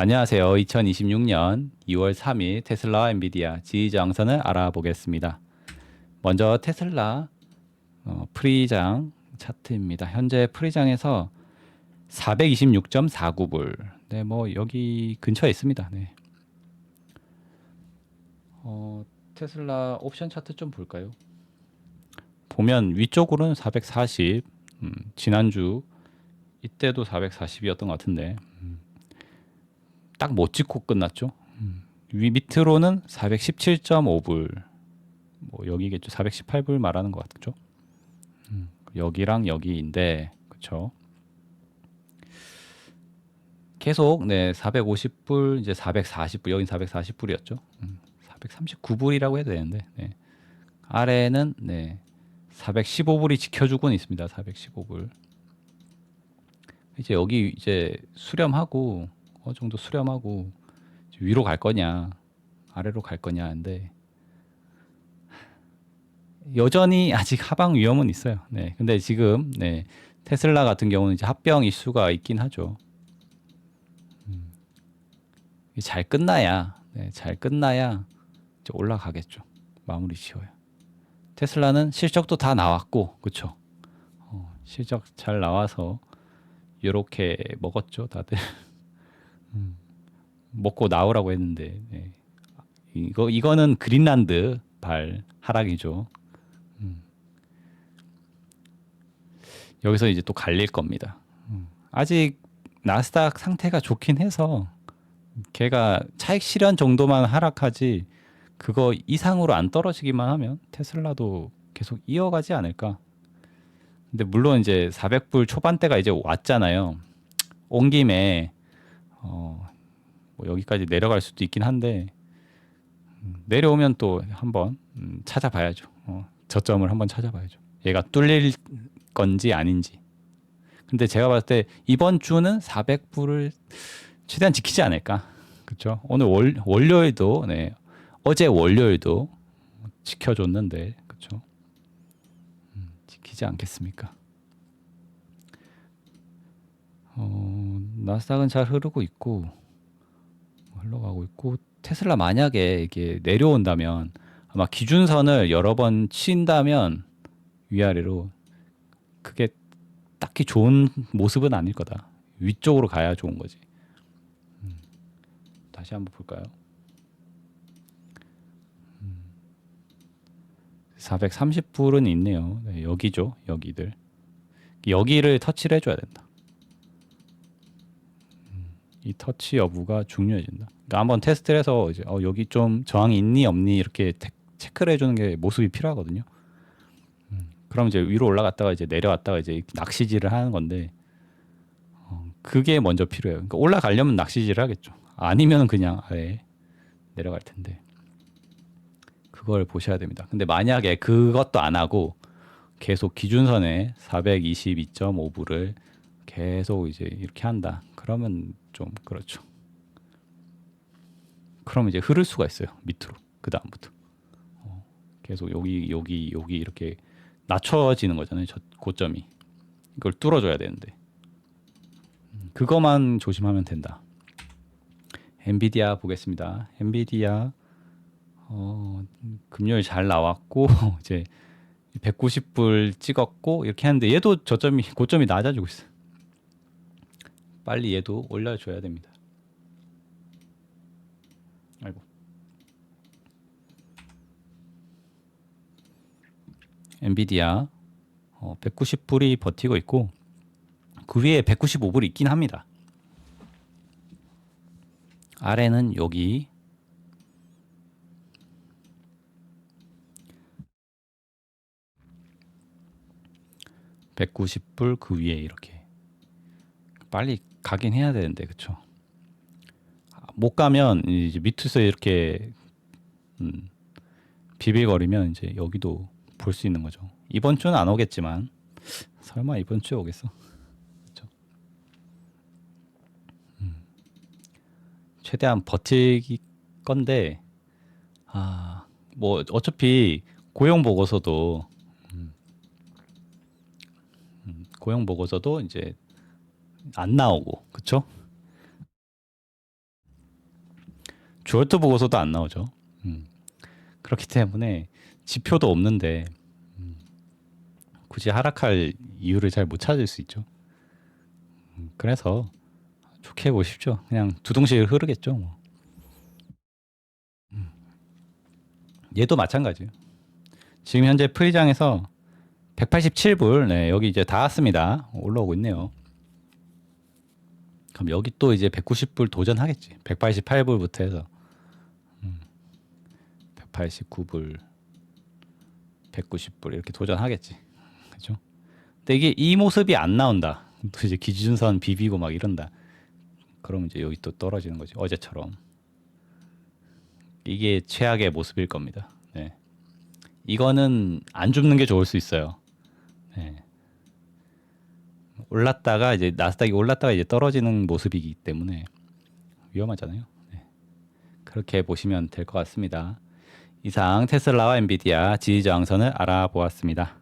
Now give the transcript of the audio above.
안녕하세요. 2026년 2월 3일 테슬라와 엔비디아 지지저항선을 알아보겠습니다. 먼저 테슬라 어, 프리장 차트입니다. 현재 프리장에서 426.49불. 네, 뭐 여기 근처에 있습니다. 네. 어, 테슬라 옵션 차트 좀 볼까요? 보면 위쪽으로는 440. 음, 지난주 이때도 440이었던 것 같은데 음, 딱 못 찍고 끝났죠. 음, 위 밑으로는 417.5불. 뭐 여기겠죠. 418불 말하는 것 같죠. 음, 여기랑 여기인데 그렇죠. 계속 네 450불 이제 440불 여긴 440불이었죠. 음, 439불이라고 해도 되는데 네. 아래는 네 415불이 지켜주고는 있습니다. 415불. 이제 여기 이제 수렴하고 어느 정도 수렴하고 위로 갈 거냐 아래로 갈 거냐인데 여전히 아직 하방 위험은 있어요. 네. 근데 지금 네. 테슬라 같은 경우는 이제 합병 이슈가 있긴 하죠. 음. 잘 끝나야 네, 잘 끝나야 이제 올라가겠죠. 마무리 지어요. 테슬라는 실적도 다 나왔고, 그렇죠? 어, 실적 잘 나와서 이렇게 먹었죠, 다들. 음, 먹고 나오라고 했는데 네. 이거 이거는 그린란드 발 하락이죠. 음. 여기서 이제 또 갈릴 겁니다. 음. 아직 나스닥 상태가 좋긴 해서 걔가 차익 실현 정도만 하락하지 그거 이상으로 안 떨어지기만 하면 테슬라도 계속 이어가지 않을까. 근데 물론 이제 400불 초반대가 이제 왔잖아요. 온 김에 어, 뭐 여기까지 내려갈 수도 있긴 한데 음, 내려오면 또 한번 음, 찾아봐야죠. 어, 저점을 한번 찾아봐야죠. 얘가 뚫릴 건지 아닌지. 근데 제가 봤을 때 이번 주는 400불을 최대한 지키지 않을까. 그렇죠? 오늘 월, 월요일도 네. 어제 월요일도 지켜줬는데 그렇죠? 음, 지키지 않겠습니까? 어, 나스닥은 잘 흐르고 있고 흘러가고 있고 테슬라 만약에 이게 내려온다면 아마 기준선을 여러 번 친다면 위아래로 그게 딱히 좋은 모습은 아닐 거다. 위쪽으로 가야 좋은 거지. 음, 다시 한번 볼까요? 음, 430불은 있네요. 네, 여기죠. 여기들. 여기를 터치를 해줘야 된다. 음, 이 터치 여부가 중요해진다. 그러니까 한번 테스트를 해서 이제 어, 여기 좀 저항이 있니 없니 이렇게 테- 체크를 해주는 게 모습이 필요하거든요. 음, 그럼 이제 위로 올라갔다가 이제 내려왔다가 이제 낚시질을 하는 건데 어, 그게 먼저 필요해요. 그러니까 올라가려면 낚시질을 하겠죠. 아니면 그냥 아예 내려갈 텐데 그걸 보셔야 됩니다. 근데 만약에 그것도 안 하고 계속 기준선에 422.5불을 계속 이제 이렇게 한다. 그러면 좀 그렇죠. 그럼 이제 흐를 수가 있어요. 밑으로 그 다음부터 어, 계속 여기 여기 여기 이렇게 낮춰지는 거잖아요. 저 고점이 이걸 뚫어줘야 되는데 음, 그거만 조심하면 된다. 엔비디아 보겠습니다. 엔비디아 어, 금요일 잘 나왔고 이제 190불 찍었고 이렇게 하는데 얘도 저점이 고점이 낮아지고 있어. 요 빨리 얘도 올려줘야 됩니다. 아이고. 엔비디아 어, 190불이 버티고 있고 그 위에 195불이 있긴 합니다. 아래는 여기 (190불) 그 위에 이렇게 빨리 가긴 해야 되는데 그쵸? 아, 못 가면 이제 밑에서 이렇게 음, 비빌거리면 이제 여기도 볼 수 있는 거죠. 이번 주는 안 오겠지만 설마 이번 주에 오겠어? 그쵸? 음, 최대한 버티기 건데 아 뭐 어차피 고용 보고서도 음, 음, 고용 보고서도 이제 안 나오고 그쵸 조회트 보고서도 안 나오죠. 음. 그렇기 때문에 지표도 없는데 음, 굳이 하락할 이유를 잘 못 찾을 수 있죠. 음, 그래서 좋게 보십시오. 그냥 두둥실 흐르겠죠. 뭐. 음. 얘도 마찬가지예요. 지금 현재 프리장에서 187불, 네, 여기 이제 닿았습니다. 올라오고 있네요. 그럼 여기 또 이제 190불 도전하겠지. 188불부터 해서 음, 189불, 190불 이렇게 도전하겠지. 그죠? 근데 이게 이 모습이 안 나온다. 또 이제 기준선 비비고 막 이런다. 그럼 이제 여기 또 떨어지는 거지. 어제처럼. 이게 최악의 모습일 겁니다. 네. 이거는 안 줍는 게 좋을 수 있어요. 네. 올랐다가 이제 나스닥이 올랐다가 이제 떨어지는 모습이기 때문에 위험하잖아요. 네. 그렇게 보시면 될 것 같습니다. 이상 테슬라와 엔비디아 지지 저항선을 알아보았습니다.